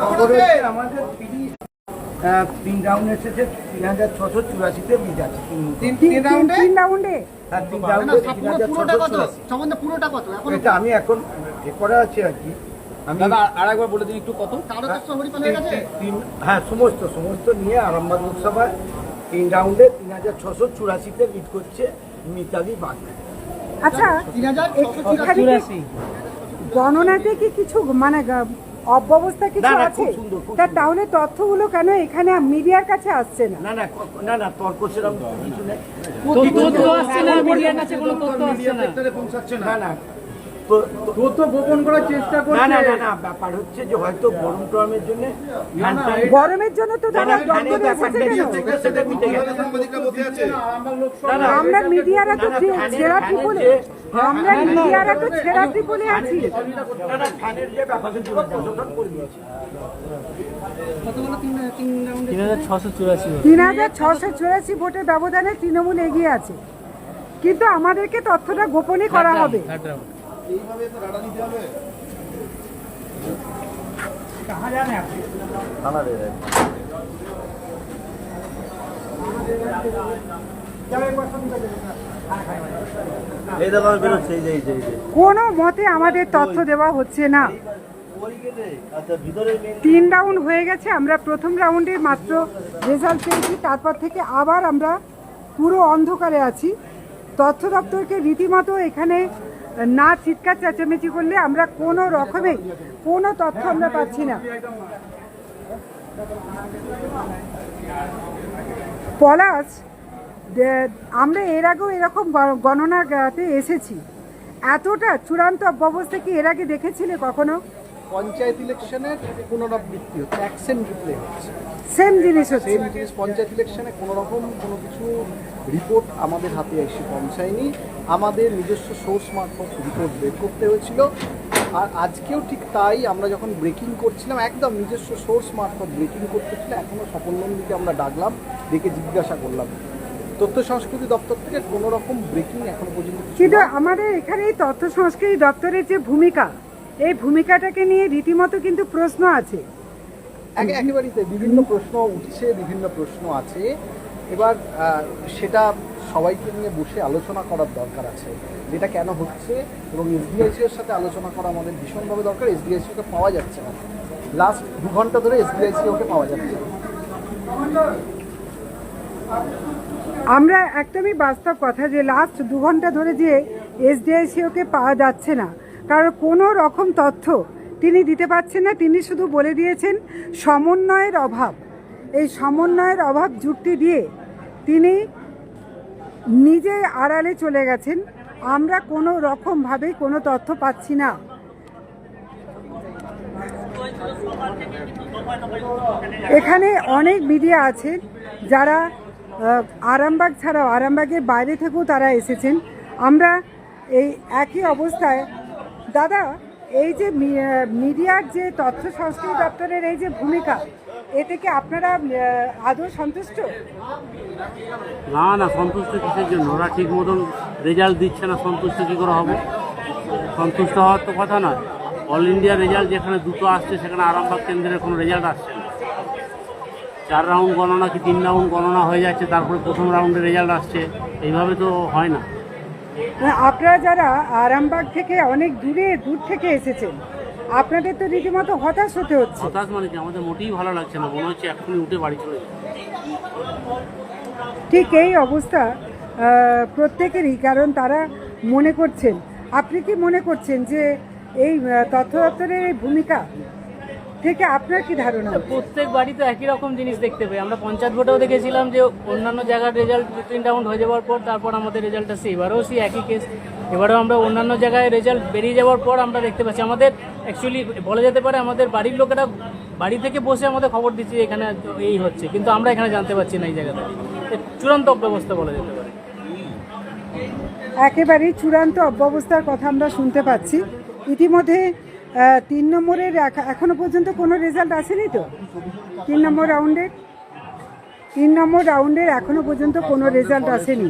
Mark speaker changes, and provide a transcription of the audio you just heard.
Speaker 1: আমাদের তিন রাউন্ড এসেছে তিন হাজার ছশো চুরাশিতে বীজ আছে তিন
Speaker 2: রাউন্ডে
Speaker 3: তিন রাউন্ডে
Speaker 1: এটা আমি এখন করা আছে আর কি। আমি
Speaker 4: দাদা আর একবার বলে দিন একটু কত?
Speaker 2: হয়ে
Speaker 1: হ্যাঁ সমস্ত সমস্ত নিয়ে আরামবাগ লোকসভায় তিন রাউন্ডে তিন হাজার ছশো চুরাশিতে লিড করছে মিতালি বাগ।
Speaker 3: আচ্ছা গণনাতে কি কিছু মানে অব্যবস্থা কিছু আছে? তা। তাহলে তথ্যগুলো কেন এখানে মিডিয়ার কাছে আসছে না?
Speaker 1: না না না তর্ক সেরকম কিছু নেই।
Speaker 4: তথ্য আসছে না মিডিয়ার কাছে কোনো তথ্য আসছে না
Speaker 1: না।
Speaker 4: তথ্য গোপন করার চেষ্টা
Speaker 1: না না না না ব্যাপার হচ্ছে যে হয়তো গরম টরমের জন্য
Speaker 3: গরমের জন্য তো আমরা মিডিয়ারা তো ছেঁড়া আমরা মিডিয়ারা তো ছেঁড়া ত্রিপলে আছি।
Speaker 4: তিন হাজার ছশো চুরাশি
Speaker 3: তিন হাজার ছশো চুরাশি ভোটের ব্যবধানে তৃণমূল এগিয়ে আছে। কিন্তু আমাদেরকে তথ্যটা গোপনই করা হবে।
Speaker 5: যে
Speaker 3: কোনো মতে আমাদের তথ্য দেওয়া হচ্ছে না।
Speaker 5: আচ্ছা ভিতরে
Speaker 3: তিন রাউন্ড হয়ে গেছে আমরা প্রথম রাউন্ডে মাত্র রেজাল্ট পেয়েছি তারপর থেকে আবার আমরা পুরো অন্ধকারে আছি। তথ্য দপ্তরকে রীতিমতো এখানে না চিৎকার, চেঁচামেচি করলে আমরা কোনো রকমে কোনো তথ্য আমরা পাচ্ছি না। পলাশ আমরা এর আগেও এরকম গণনাতে এসেছি। এতটা চূড়ান্ত অব্যবস্থা কি এর আগে দেখেছিলে কখনো?
Speaker 2: পঞ্চায়েত ইলেকশনের পুনরাবৃত্তি হচ্ছে অ্যাকশন রিপ্লে হচ্ছে।
Speaker 3: সেম জিনিস হচ্ছে।
Speaker 2: সেম জিনিস পঞ্চায়েত ইলেকশনে কোনো রকম কোনো কিছু রিপোর্ট আমাদের হাতে এসে পৌঁছায়নি। আমাদের নিজস্ব সোর্স মারফত রিপোর্ট বের করতে হয়েছিল। আর আজকেও ঠিক তাই আমরা যখন ব্রেকিং করছিলাম একদম নিজস্ব সোর্স মারফত ব্রেকিং করতেছিল এখনও সফল নন্দীকে আমরা ডাকলাম ডেকে জিজ্ঞাসা করলাম। তথ্য সংস্কৃতি দপ্তর থেকে কোনো রকম ব্রেকিং এখনও পর্যন্ত
Speaker 3: কিন্তু আমাদের এখানে তথ্য সংস্কৃতি দপ্তরের যে ভূমিকা এই ভূমিকাটাকে নিয়ে রীতিমতো কিন্তু প্রশ্ন আছে।
Speaker 2: একে- একেবারেই বিভিন্ন প্রশ্ন উঠছে বিভিন্ন প্রশ্ন আছে। এবার সেটা সবাইকে নিয়ে বসে আলোচনা করার দরকার আছে। যেটা কেন হচ্ছে এবং এসডিআইসি এর সাথে আলোচনা করা আমাদের ভীষণভাবে দরকার। এসডিআইসি ওকে পাওয়া যাচ্ছে না। লাস্ট দু ঘণ্টা ধরে এসডিআইসি ওকে পাওয়া যাচ্ছে।
Speaker 3: আমরা একদমই বাস্তব কথা যে লাস্ট দু ঘণ্টা ধরে যে এসডিআইসিওকে পাওয়া যাচ্ছে না। কারণ কোনো রকম তথ্য তিনি দিতে পারছেন না, তিনি শুধু বলে দিয়েছেন সমন্বয়ের অভাব। এই সমন্বয়ের অভাব যুক্তি দিয়ে তিনি নিজে আড়ালে চলে গেছেন। আমরা কোনো রকমভাবেই কোনো তথ্য পাচ্ছি না। এখানে অনেক মিডিয়া আছেন যারা আরামবাগ ছাড়াও, আরামবাগের বাইরে থেকেও তারা এসেছেন। আমরা এই একই অবস্থায় দাদা, এই যে মিডিয়ার যে তথ্য সংস্কৃতি দপ্তরের এই যে ভূমিকা, এতে কি আপনারা আদৌ সন্তুষ্ট?
Speaker 6: না না, সন্তুষ্ট কিসের জন্য? ওরা ঠিক মতন রেজাল্ট দিচ্ছে না, সন্তুষ্ট কী করে হবে? সন্তুষ্ট হওয়ার তো কথা নয়। অল ইন্ডিয়া রেজাল্ট যেখানে দুটো আসছে, সেখানে আরামবাগ কেন্দ্রের কোনো রেজাল্ট আসছে না। চার রাউন্ড গণনা কি তিন রাউন্ড গণনা হয়ে যাচ্ছে, তারপরে প্রথম রাউন্ডে রেজাল্ট আসছে, এইভাবে তো হয় না।
Speaker 3: আপনারা যারা আরামবাগ থেকে অনেক দূরে দূর থেকে এসেছেন আপনাদের তো রীতিমতো হতাশ হতে হচ্ছে।
Speaker 6: হতাশ মানে কি? আমাদের মোটেই ভালো লাগছে না। মনে হচ্ছে এক্ষুনি উঠে বাড়ি চলে
Speaker 3: ঠিক এই অবস্থা প্রত্যেকেরই কারণ তারা মনে করছেন। আপনি কি মনে করছেন যে এই তথ্য দপ্তরের এই ভূমিকা থেকে আপনার কি ধারণা
Speaker 4: প্রত্যেক বাড়িতে একই রকম জিনিস দেখতে পাই। আমরা পঞ্চায়েত ভোটেও দেখেছিলাম যে অন্যান্য জায়গার রেজাল্ট দু তিন রাউন্ড হয়ে যাওয়ার পর তারপর আমাদের রেজাল্ট আসছে এবারেও সেই একই কেস এবারেও আমরা অন্যান্য জায়গায় রেজাল্ট বেরিয়ে যাওয়ার পর আমরা দেখতে পাচ্ছি। আমাদের অ্যাকচুয়ালি বলা যেতে পারে আমাদের বাড়ির লোকেরা বাড়ি থেকে বসে আমাদের খবর দিচ্ছে এখানে এই হচ্ছে। কিন্তু আমরা এখানে জানতে পারছি না এই জায়গাটা। চূড়ান্ত অব্যবস্থা বলা যেতে পারে।
Speaker 3: একেবারেই চূড়ান্ত অব্যবস্থার কথা আমরা শুনতে পাচ্ছি। ইতিমধ্যে তিন নম্বরের এখনও পর্যন্ত কোনো রেজাল্ট আসেনি তো? তিন নম্বর রাউন্ডের তিন নম্বর রাউন্ডের এখনও পর্যন্ত কোনো রেজাল্ট আসেনি।